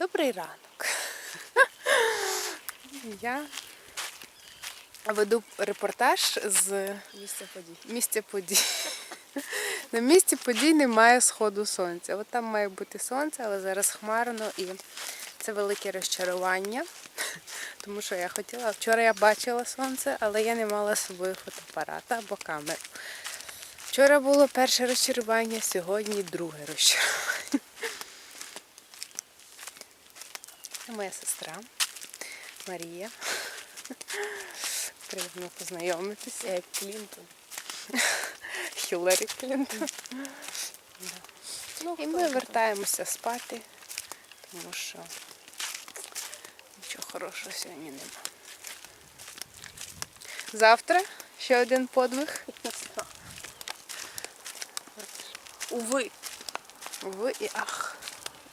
Добрий ранок. Я веду репортаж з Місце подій. місця подій. На місці подій немає сходу сонця. От там має бути сонце, але зараз хмарно і це велике розчарування. Тому що я хотіла. Вчора я бачила сонце, але я не мала з собою фотоапарата або камеру. Вчора було перше розчарування, сьогодні друге розчарування. Це моя сестра Марія. Приємно познайомитися. Як Клінтон. Хіларі Клінтон. Ну, І ми вертаємося спати, тому що нічого хорошого сьогодні нема. Завтра ще один подвиг. Уви. Ви і ах.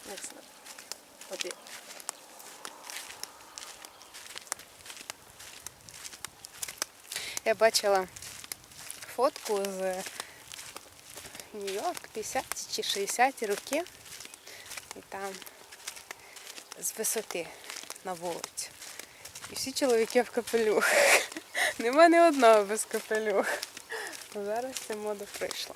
Не знаю. Я бачила фотку з Нью-Йорк 50 чи 60 роки. І там з висоти на вулицю. І всі чоловіки в капелюх. Нема ні одного без капелюх. Зараз ця мода прийшла.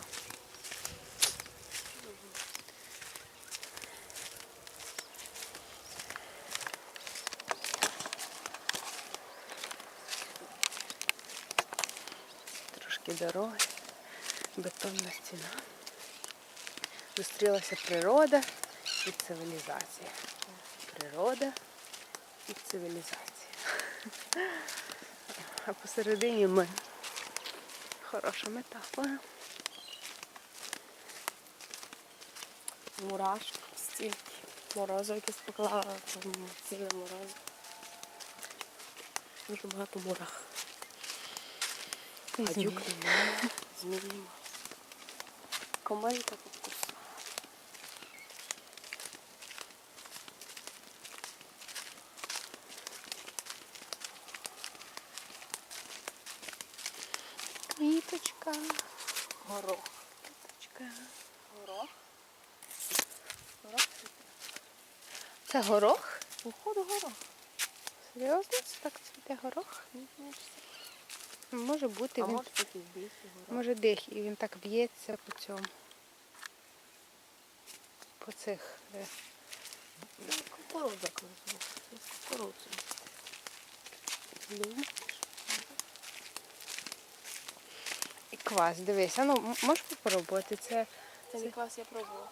Трошки дороги, бетонна стіна. Зустрілася природа і цивілізація. Природа і цивілізація. А посередині ми. Хороша метафора. Мурашка. Стільки. Морозу якесь поклала. Ціле морозу. Дуже багато мурах. Гадюк немає. Змій немає. Комарика покусала. Квіточка. Горох. Квіточка. Горох? Горох? Це горох? Походу горох. Серйозно? Це так цвіте горох? Може бути. А Він, може більший може дих, і він так б'ється по цьому. По цих. е, Кукурудза. Думаєш? І квас, дивись, а ну можеш попробувати? Це Це не квас я пробувала.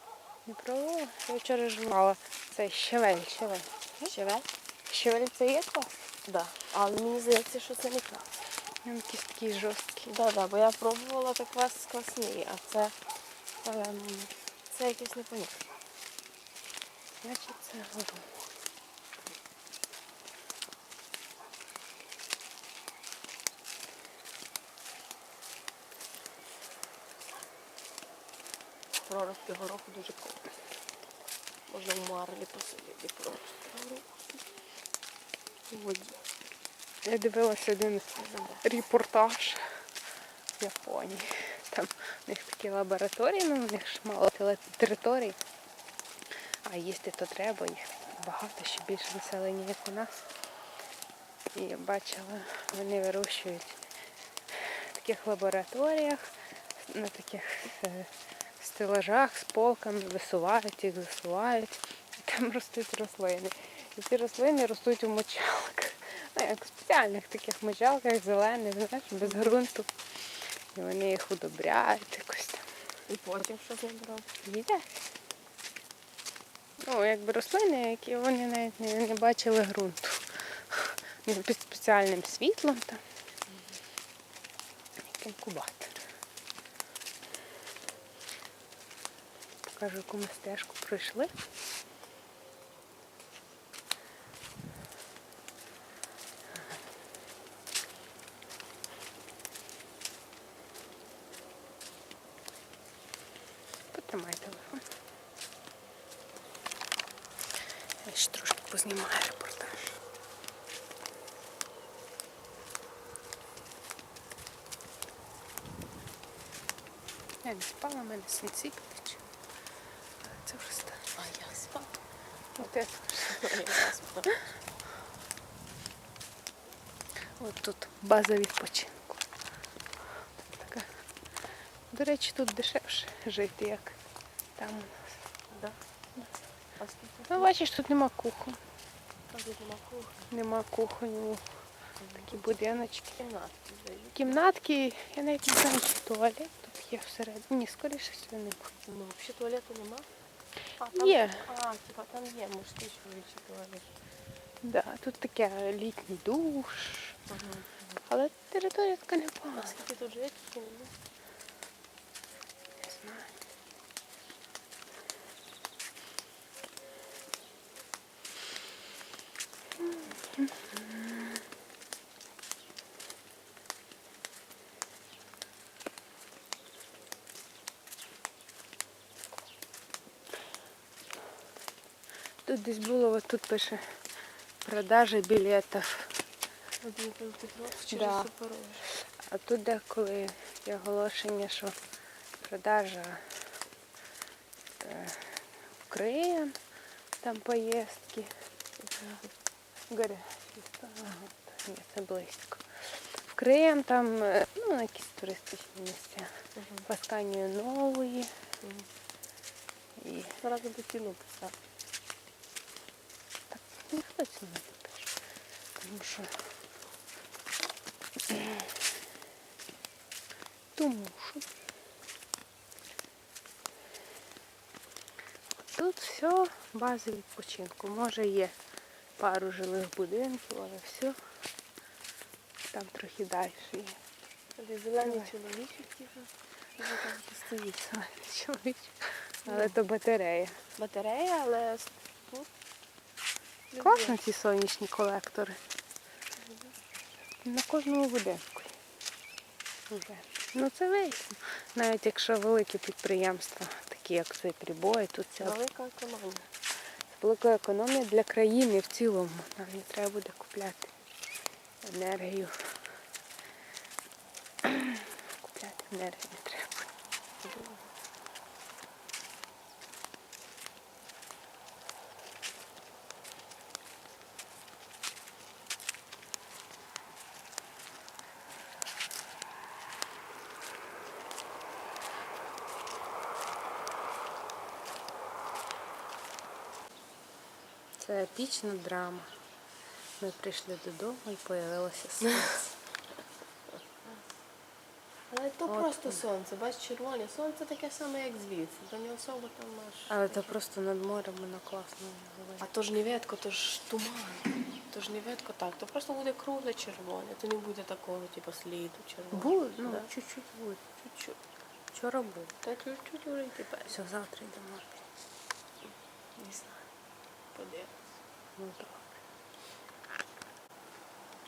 не пробувала? Я вчора жувала. Це щавель, щавель. Щавель? Щавель це є квас? Да. Але мені здається, що це не квас. Він якийсь такий жорсткий. Да, да, бо я пробувала так квас квасний, а це, це якесь непонятне. Значить, це горох. Проростки гороху дуже круто. Можна в марлі посидіти проростки гороху. У воді. Я дивилася один репортаж в Японії. Там у них такі лабораторії, ну у них ж мало територій. А їсти то треба, їх багато, ще більше населення, як у нас. І я бачила, вони вирощують в таких лабораторіях, на таких е, стелажах з полками, висувають їх, засувають. І там ростуть рослини. І ці рослини ростуть у мочалках. Ну, як в спеціальних таких мочалках, зелених, знаєш, без ґрунту. І вони їх удобряють якось там. І потім що з ним робить? Їдять. Ну, якби рослини, які вони навіть не, не бачили ґрунту. Під спеціальним світлом там. Як інкубатор. Покажу, яку ми стежку пройшли. Трошки репортаж. Я не спала, в мене синці підтече. Але Це вже стане. А я спав. От я. Якраз. От тут база відпочинку. Така. До речі, тут дешевше жити, як там у нас. Да. А скільки? Ну, бачиш, тут нема кухонь. Тут нема кухні. Нема кухонь, такі будиночки. Кімнатки. Кімнатки, я навіть не знаю, чи туалет тут є всередині. Ні, скоріше всього нема. Ну, взагалі туалету нема. А, там, Є. А, типа там є мужський чоловічий туалет. Да, тут таке літній душ. Ага. Але територія така А непогана. скільки тут жити? Тут десь було, от тут пише продажа білетів. Да. А тут деколи є оголошення, що продажа е, в Крим, там поїздки. Ага, ні, це близько. В Крим там, е, ну, на якісь туристичні місця. Мгм. В Асканію нової. І Зараз буду ціну писати. Ніхто це не напише. Тому що. Тому що. Тут все база відпочинку. Може є пару жилих будинків, але все. Там трохи далі є. Тоді зелені вже. Там стоїть. Зелений чоловік. Але то батарея. Батарея, але. Класно ці сонячні колектори. На кожному будинку. Ну це вийсно. Навіть якщо великі підприємства, такі як цей прибой, тут ця Велика економія. велика економія для країни в цілому. Нам не треба буде купляти енергію. Купляти енергію не треба. Це епічна драма. Ми прийшли додому і появилося сонце. Але то От просто сонце, бачиш, червоне. Сонце таке саме, як звідси. То не особо там аж. Але це просто над морем воно класно. А то ж не ветко, то ж туман. То ж не ветко так. То просто буде кругле червоне, то не буде такого, типу, сліду червоного. Буде, ну, Да. чуть-чуть буде. Чуть-чуть. Вчора був. Та чуть-чуть вже тепер. Все, завтра йдемо. Не знаю. Подивимось.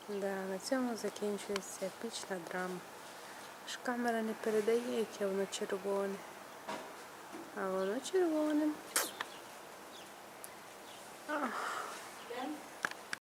Да, на цьому закінчується епічна драма. Аж камера не передає, яке воно червоне. А воно червоне. Ах.